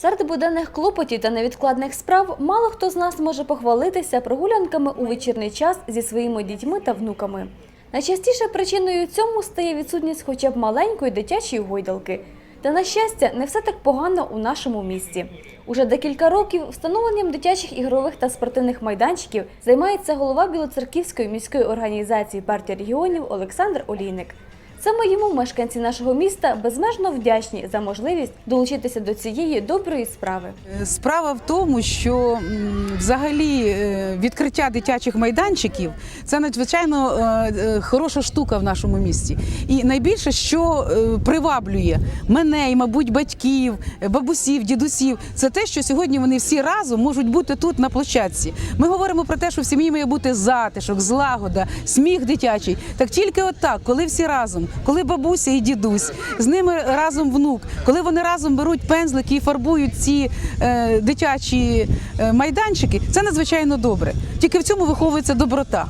Серед буденних клопотів та невідкладних справ мало хто з нас може похвалитися прогулянками у вечірній час зі своїми дітьми та внуками. Найчастіше причиною цьому стає відсутність хоча б маленької дитячої гойдалки. Та на щастя, не все так погано у нашому місті. Уже декілька років встановленням дитячих ігрових та спортивних майданчиків займається голова Білоцерківської міської організації партії регіонів Олександр Олійник. Саме йому мешканці нашого міста безмежно вдячні за можливість долучитися до цієї доброї справи. Справа в тому, що взагалі е, відкриття дитячих майданчиків це надзвичайно е, е, хороша штука в нашому місті. І найбільше, що е, приваблює мене і, мабуть, батьків, е, бабусів, дідусів, це те, що сьогодні вони всі разом можуть бути тут на площадці. Ми говоримо про те, що в сім'ї має бути затишок, злагода, сміх дитячий. Так тільки отак, коли всі разом, коли бабуся і дідусь, з ними разом внук, коли вони разом беруть пензлики і фарбують ці е, дитячі е, майданчики, це надзвичайно добре. Тільки в цьому виховується доброта.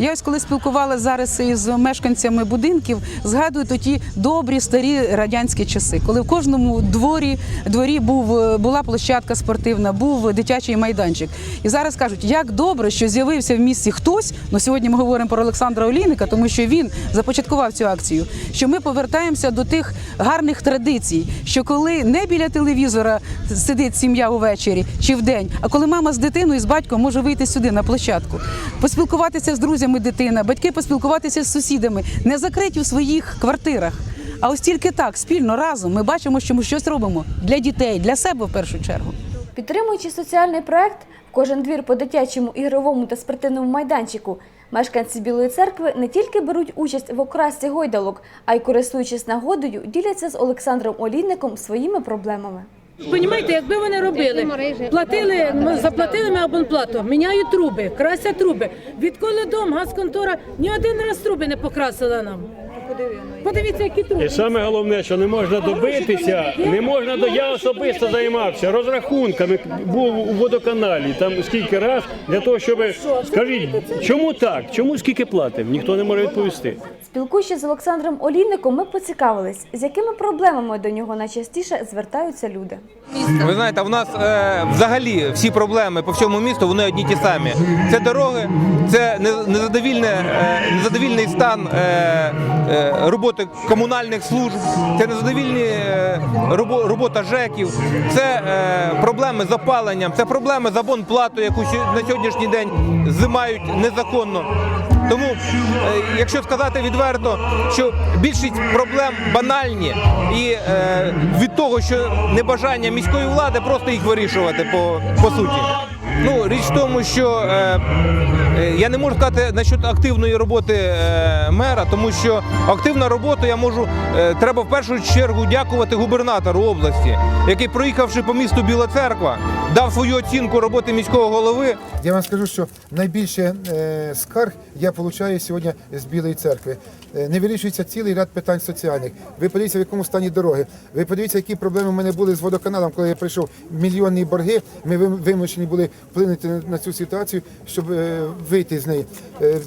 Я ось коли спілкувалася зараз із мешканцями будинків, згадую тоді добрі старі радянські часи, коли в кожному дворі дворі був е, була площадка спортивна, був дитячий майданчик. І зараз кажуть, як добре, що з'явився в місті хтось. Ну сьогодні ми говоримо про Олександра Олійника, тому що він започаткував цю акцію. Що ми повертаємося до тих гарних традицій, що коли не біля телевізора сидить сім'я увечері чи вдень, а коли мама з дитиною з батьком може вийти сюди на площадку, поспілкуватися з друзями дитина, батьки поспілкуватися з сусідами, не закриті в своїх квартирах. А ось тільки так, спільно разом ми бачимо, що ми щось робимо для дітей, для себе в першу чергу. Підтримуючи соціальний проект, кожен двір по дитячому ігровому та спортивному майданчику, мешканці Білої церкви не тільки беруть участь в окрасці гойдалок, а й користуючись нагодою, діляться з Олександром Олійником своїми проблемами. Понімаєте, якби вони робили, платили, заплатили ми абонплату, міняють труби, красять труби. Відколи дом, газконтора ні один раз труби не покрасила нам. Подивіться, які труби. І саме головне, що не можна добитися, не можна до я особисто займався розрахунками. Був у водоканалі там скільки раз для того, щоб скажіть, чому так? Чому скільки платив? Ніхто не може відповісти. Спілкуючись з Олександром Олійником, ми поцікавились, з якими проблемами до нього найчастіше звертаються люди. Ви знаєте, в нас е, взагалі всі проблеми по всьому місту вони одні ті самі. Це дороги, це не- незадовільне, е, незадовільний стан е, е, роботи комунальних служб, це незадовільні е, робота ЖЕКів, це е, проблеми з опаленням, це проблеми з абонплатою, яку на сьогоднішній день зимають незаконно. Тому, е, якщо сказати відверто, що більшість проблем банальні, і від того, що небажання міської влади просто їх вирішувати по, по суті. Ну, річ в тому, що е, е, я не можу сказати насчет активної роботи е, мера, тому що активна робота я можу, е, треба в першу чергу дякувати губернатору області, який, проїхавши по місту Біла Церква, дав свою оцінку роботи міського голови. Я вам скажу, що найбільше е, скарг я отримую сьогодні з Білої церкви. Е, не вирішується цілий ряд питань соціальних. Ви подивіться, в якому стані дороги. Ви подивіться, які проблеми в мене були з водоканалом, коли я прийшов мільйонні борги. Ми вим- вимушені були вплинути на- цю ситуацію, щоб е, вийти з неї. Е,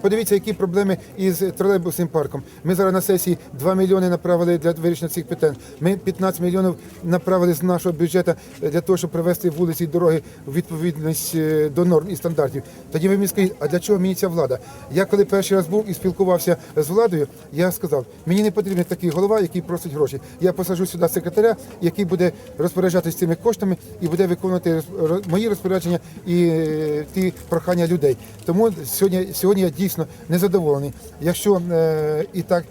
Подивіться, які проблеми із тролейбусним парком. Ми зараз на сесії 2 мільйони направили для вирішення цих питань. Ми 15 мільйонів направили з нашого бюджету е, для того, щоб привести вулиці і дороги у відповідність до норм і стандартів. Тоді ви мені скажіть, а для чого мені ця влада? Я коли перший раз був і спілкувався з владою, я сказав, мені не потрібен такий голова, який просить гроші. Я посаджу сюди секретаря, який буде розпоряджатися цими коштами і буде виконувати мої розпорядження і е, ті прохання людей. Тому сьогодні, сьогодні я дійсно незадоволений. Якщо е, і так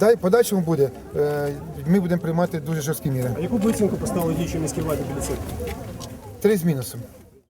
дай подальшому буде, е, ми будемо приймати дуже жорсткі міри. А яку б оцінку поставили діючій міській владі біля церкви? Три з мінусом.